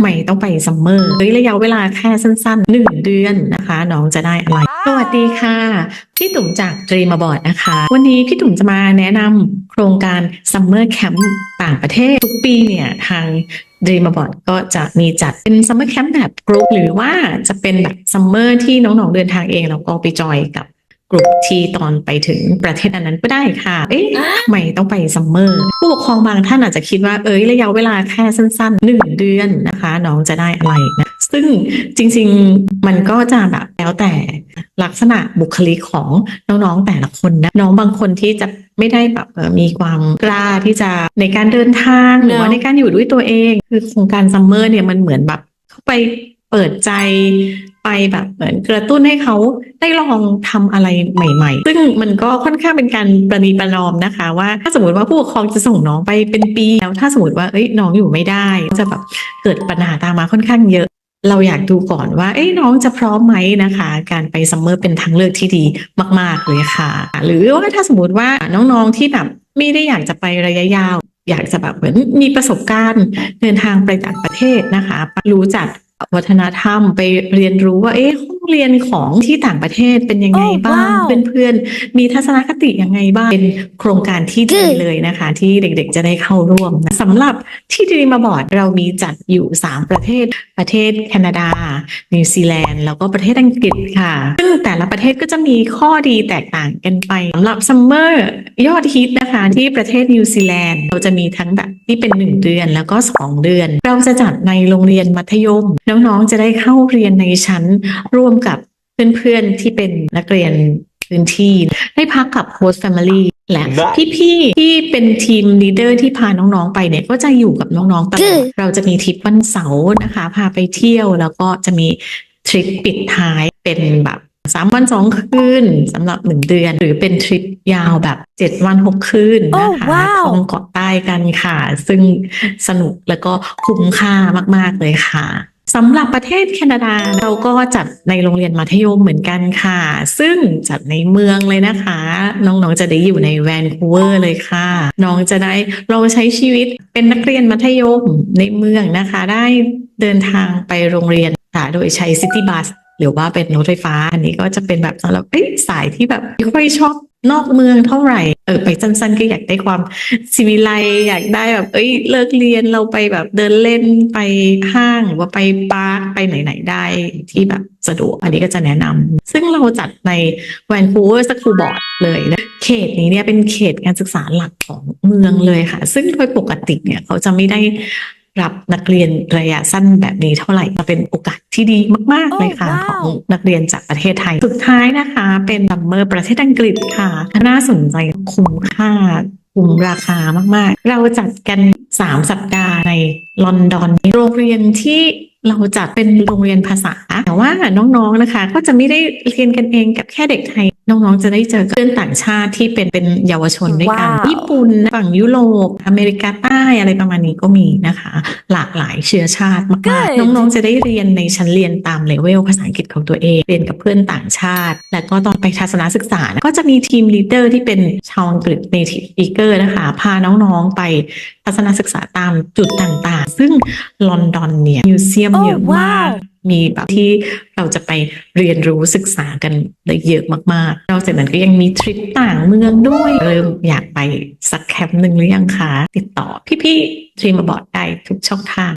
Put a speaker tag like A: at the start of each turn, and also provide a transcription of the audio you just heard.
A: ทำไมต้องไปซัมเมอร์เฮ้ยระยะเวลาแค่สั้นๆหนึ่งเดือนนะคะ น้องจะได้อะไร สวัสดีค่ะ พี่ตุ่มจากดรีมบอร์ดนะคะ วันนี้พี่ตุ่มจะมาแนะนำโครงการซัมเมอร์แคมป์ต่างประเทศ ทุกปีเนี่ยทาง Dream a b o r d ก็จะมีจัดเป็นซัมเมอร์แคมป์แบบกรุ๊ปหรือว่าจะเป็นแบบซัมเมอร์ที่น้องๆเดินทางเองแล้วก็ไปจอยกับ กลุ่มที่ตอนไปถึงประเทศอันนั้นก็ได้ค่ะ เอ๊ะทำไมต้องไปซัมเมอร์ ผู้ปกครองบางท่านอาจจะคิดว่า เอ้ยระยะเวลาแค่สั้นๆหนึ่งเดือนนะคะ น้องจะได้อะไรนะ ซึ่งจริงๆมันก็จะแบบแล้วแต่ลักษณะบุคลิกของน้องๆแต่ละคนนะ น้องบางคนที่จะไม่ได้แบบเอ่อมีความกล้าที่จะในการเดินทางหรือว่าในการอยู่ด้วยตัวเอง คือโครงการซัมเมอร์เนี่ยมันเหมือนแบบเข้าไป เปิดใจไปแบบเหมือนกระตุ้นให้เขาได้ลองทำอะไรใหม่ ๆ ซึ่งมันก็ค่อนข้างเป็นการประนีประนอมนะคะ ว่าถ้าสมมติว่าผู้ปกครองจะส่งน้องไปเป็นปีแล้วถ้าสมมติว่าเอ้ยน้องอยู่ไม่ได้ จะแบบเกิดปัญหาตามมาค่อนข้างเยอะ เราอยากดูก่อนว่าเอ้ยน้องจะพร้อมไหมนะคะ การไปซัมเมอร์เป็นทางเลือกที่ดีมาก ๆเลยค่ะ หรือว่าถ้าสมมติว่าน้องๆที่แบบไม่ได้อยากจะไประยะยาว อยากจะแบบเหมือนมีประสบการณ์เดินทางไปต่างประเทศนะคะ รู้จัก วัฒนธรรมไปเรียนรู้ว่าเอ๊ะ เรียนของที่ต่างประเทศเป็นยังไง
B: โอ้
A: บ้าง
B: ว้าว
A: เพื่อนๆ มีทัศนคติยังไงบ้าง เป็นโครงการที่ดี
B: Good
A: เลยนะคะ ที่เด็กๆจะได้เข้าร่วมนะสำหรับที่ดีมาบอร์ดเรามีจัดอยู่ 3 ประเทศประเทศแคนาดา นิวซีแลนด์ แล้วก็ประเทศอังกฤษค่ะ ซึ่งแต่ละประเทศก็จะมีข้อดีแตกต่างกันไปสำหรับซัมเมอร์ยอดฮิตนะคะที่ประเทศนิวซีแลนด์เราจะมีทั้งแบบที่เป็น 1 เดือนแล้วก็ 2 เดือน เราจะจัดในโรงเรียนมัธยม น้องๆจะได้เข้าเรียนในชั้นร่วมกับเพื่อนๆที่เป็นนักเรียนพื้นที่ ได้พักกับโฮสต์แฟมิลี่และ
C: ได้
A: พี่ๆที่เป็นทีมลีดเดอร์ที่พาน้องๆไปเนี่ยก็จะอยู่กับน้องๆตลอด
B: Good
A: เราจะมีทริปวันเสาร์นะคะ พาไปเที่ยวแล้วก็จะมีทริปปิดท้ายเป็นแบบสามวันสองคืนสำหรับหนึ่งเดือน หรือเป็นทริปยาวแบบเจ็ดวันหกคืนนะคะ
B: Oh, wow
A: ท่องเกาะใต้กันค่ะ ซึ่งสนุกแล้วก็คุ้มค่ามาก ๆ เลยค่ะ สำหรับประเทศแคนาดาเราก็จัดในโรงเรียนมัธยมเหมือนกันค่ะ ซึ่งจัดในเมืองเลยนะคะ น้องๆจะได้อยู่ในแวนคูเวอร์เลยค่ะ น้องจะได้ลองใช้ชีวิตเป็นนักเรียนมัธยมในเมืองนะคะ ได้เดินทางไปโรงเรียนค่ะโดยใช้ซิตี้บัส หรือว่าเป็นรถไฟฟ้า อันนี้ก็จะเป็นแบบสำหรับเอ้สายที่แบบไม่ค่อยชอบนอกเมืองเท่าไหร่ เออไปสั้นๆก็อยากได้ความสิวิไลอยากได้แบบ เอ้ย เลิกเรียนเราไปแบบเดินเล่นไปห้างหรือว่าไปปาร์คไปไหนๆได้ที่แบบสะดวก อันนี้ก็จะแนะนำซึ่งเราจัดในแวนคูเวอร์สคูบอร์ดเลยนะเขตนี้เนี่ยเป็นเขตการศึกษาหลักของเมืองเลยค่ะ ซึ่งโดยปกติเนี่ยเขาจะไม่ได้ รับนักเรียนระยะสั้นแบบนี้เท่าไหร่จะเป็นโอกาสที่ดีมาก ๆ เลยค่ะ
B: Oh,
A: ของ
B: wow
A: นักเรียนจากประเทศไทย สุดท้ายนะคะ เป็นซัมเมอร์ประเทศอังกฤษค่ะ น่าสนใจคุ้มค่าคุ้มราคามาก ๆ เราจัดกัน 3 สัปดาห์ในลอนดอนโรงเรียนที่ เราจัดเป็นโรงเรียนภาษา แต่ว่าน้องๆนะคะ ก็จะไม่ได้เรียนกันเองกับแค่เด็กไทย น้องๆจะได้เจอเพื่อนต่างชาติที่เป็นเป็นเยาวชนด้วยกัน
B: ว้าว
A: ญี่ปุ่นฝั่งยุโรปอเมริกาใต้อะไรประมาณนี้ก็มีนะคะ หลากหลายเชื้อชาติมาก
B: Good
A: ๆน้องๆจะได้เรียนในชั้นเรียนตามเลเวลภาษาอังกฤษของตัวเอง เรียนกับเพื่อนต่างชาติ และก็ตอนไปทัศนศึกษานะก็จะมีทีมลีดเดอร์ที่เป็นชาวอังกฤษ native speaker นะคะ พาน้องๆไป ทัศนศึกษาตามจุดต่างๆ ซึ่งลอนดอนเนี่ยมิวเซียม
B: Oh,
A: เยอะมาก
B: wow
A: มีแบบที่เราจะไปเรียนรู้ศึกษากันได้เยอะมากๆนอกจากนั้นก็ยังมีทริปต่างเมืองด้วย เริ่มอยากไปสักแคมป์หนึ่งหรือยังคะ ติดต่อพี่ๆทรีมบอร์ดได้ทุกช่องทาง